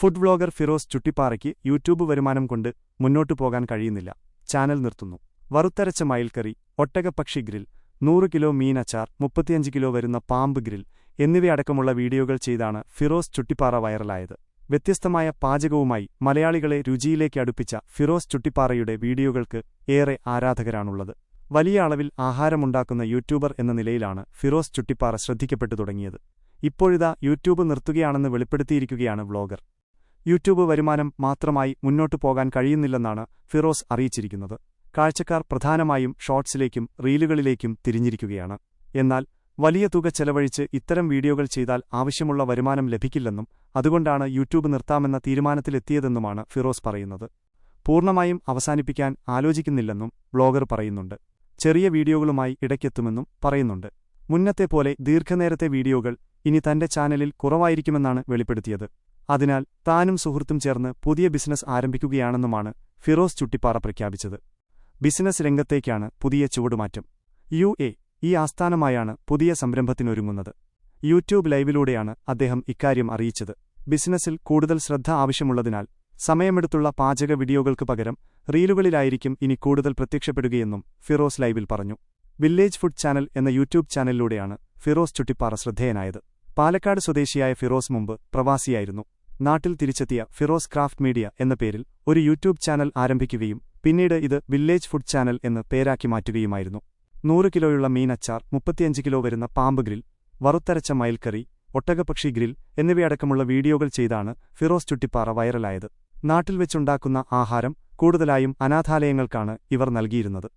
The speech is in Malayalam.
ഫുഡ് വ്ളോഗർ ഫിറോസ് ചുട്ടിപ്പാറയ്ക്ക് യൂട്യൂബ് വരുമാനം കൊണ്ട് മുന്നോട്ടു പോകാൻ കഴിയുന്നില്ല. ചാനൽ നിർത്തുന്നു. വറുത്തരച്ച മയിൽക്കറി ഒട്ടകപ്പക്ഷി ഗ്രിൽ നൂറ് കിലോ മീൻ അച്ചാർ മുപ്പത്തിയഞ്ച് കിലോ വരുന്ന പാമ്പ് ഗ്രിൽ എന്നിവയടക്കമുള്ള വീഡിയോകൾ ചെയ്താണ് ഫിറോസ് ചുട്ടിപ്പാറ വൈറലായത്. വ്യത്യസ്തമായ പാചകവുമായി മലയാളികളെ രുചിയിലേക്ക് അടുപ്പിച്ച ഫിറോസ് ചുട്ടിപ്പാറയുടെ വീഡിയോകൾക്ക് ഏറെ ആരാധകരാണുള്ളത്. വലിയ അളവിൽ ആഹാരമുണ്ടാക്കുന്ന യൂട്യൂബർ എന്ന നിലയിലാണ് ഫിറോസ് ചുട്ടിപ്പാറ ശ്രദ്ധിക്കപ്പെട്ടു തുടങ്ങിയത്. ഇപ്പോഴിതാ യൂട്യൂബ് നിർത്തുകയാണെന്ന് വെളിപ്പെടുത്തിയിരിക്കുകയാണ് വ്ളോഗർ. യൂട്യൂബ് വരുമാനം മാത്രമായി മുന്നോട്ടു പോകാൻ കഴിയുന്നില്ലെന്നാണ് ഫിറോസ് അറിയിച്ചിരിക്കുന്നത്. കാഴ്ചക്കാർ പ്രധാനമായും ഷോർട്സിലേക്കും റീലുകളിലേക്കും തിരിഞ്ഞിരിക്കുകയാണ്. എന്നാൽ വലിയ തുക ചെലവഴിച്ച് ഇത്തരം വീഡിയോകൾ ചെയ്താൽ ആവശ്യമുള്ള വരുമാനം ലഭിക്കില്ലെന്നും അതുകൊണ്ടാണ് യൂട്യൂബ് നിർത്താമെന്ന തീരുമാനത്തിലെത്തിയതെന്നുമാണ് ഫിറോസ് പറയുന്നത്. പൂർണമായും അവസാനിപ്പിക്കാൻ ആലോചിക്കുന്നില്ലെന്നും ബ്ലോഗർ പറയുന്നുണ്ട്. ചെറിയ വീഡിയോകളുമായി ഇടയ്ക്കെത്തുമെന്നും പറയുന്നുണ്ട്. മുന്നത്തെ പോലെ ദീർഘനേരത്തെ വീഡിയോകൾ ഇനി തന്റെ ചാനലിൽ കുറവായിരിക്കുമെന്നാണ് വെളിപ്പെടുത്തിയത്. അതിനാൽ താനും സുഹൃത്തും ചേർന്ന് പുതിയ ബിസിനസ് ആരംഭിക്കുകയാണെന്നുമാണ് ഫിറോസ് ചുട്ടിപ്പാറ പ്രഖ്യാപിച്ചത്. ബിസിനസ് രംഗത്തേക്കാണ് പുതിയ ചുവടുമാറ്റം. യു ഈ ആസ്ഥാനമായാണ് പുതിയ സംരംഭത്തിനൊരുങ്ങുന്നത്. യൂട്യൂബ് ലൈവിലൂടെയാണ് അദ്ദേഹം ഇക്കാര്യം അറിയിച്ചത്. ബിസിനസ്സിൽ കൂടുതൽ ശ്രദ്ധ ആവശ്യമുള്ളതിനാൽ സമയമെടുത്തുള്ള പാചക വീഡിയോകൾക്ക് പകരം റീലുകളിലായിരിക്കും ഇനി കൂടുതൽ പ്രത്യക്ഷപ്പെടുകയെന്നും ഫിറോസ് ലൈവിൽ പറഞ്ഞു. വില്ലേജ് ഫുഡ് ചാനൽ എന്ന യൂട്യൂബ് ചാനലിലൂടെയാണ് ഫിറോസ് ചുട്ടിപ്പാറ ശ്രദ്ധേയനായത്. പാലക്കാട് സ്വദേശിയായ ഫിറോസ് മുമ്പ് പ്രവാസിയായിരുന്നു. നാട്ടിൽ തിരിച്ചെത്തിയ ഫിറോസ് ക്രാഫ്റ്റ് മീഡിയ എന്ന പേരിൽ ഒരു യൂട്യൂബ് ചാനൽ ആരംഭിക്കുകയും പിന്നീട് ഇത് വില്ലേജ് ഫുഡ് ചാനൽ എന്ന് പേരാക്കി മാറ്റുകയുമായിരുന്നു. നൂറ് കിലോയുള്ള മീനച്ചാർ മുപ്പത്തിയഞ്ച് കിലോ വരുന്ന പാമ്പ് ഗ്രിൽ വറുത്തരച്ച മയിൽക്കറി ഒട്ടകപക്ഷി ഗ്രിൽ എന്നിവയടക്കമുള്ള വീഡിയോകൾ ചെയ്താണ് ഫിറോസ് ചുട്ടിപ്പാറ വൈറലായത്. നാട്ടിൽ വെച്ചുണ്ടാക്കുന്ന ആഹാരം കൂടുതലായും അനാഥാലയങ്ങൾക്കാണ് ഇവർ നൽകിയിരുന്നത്.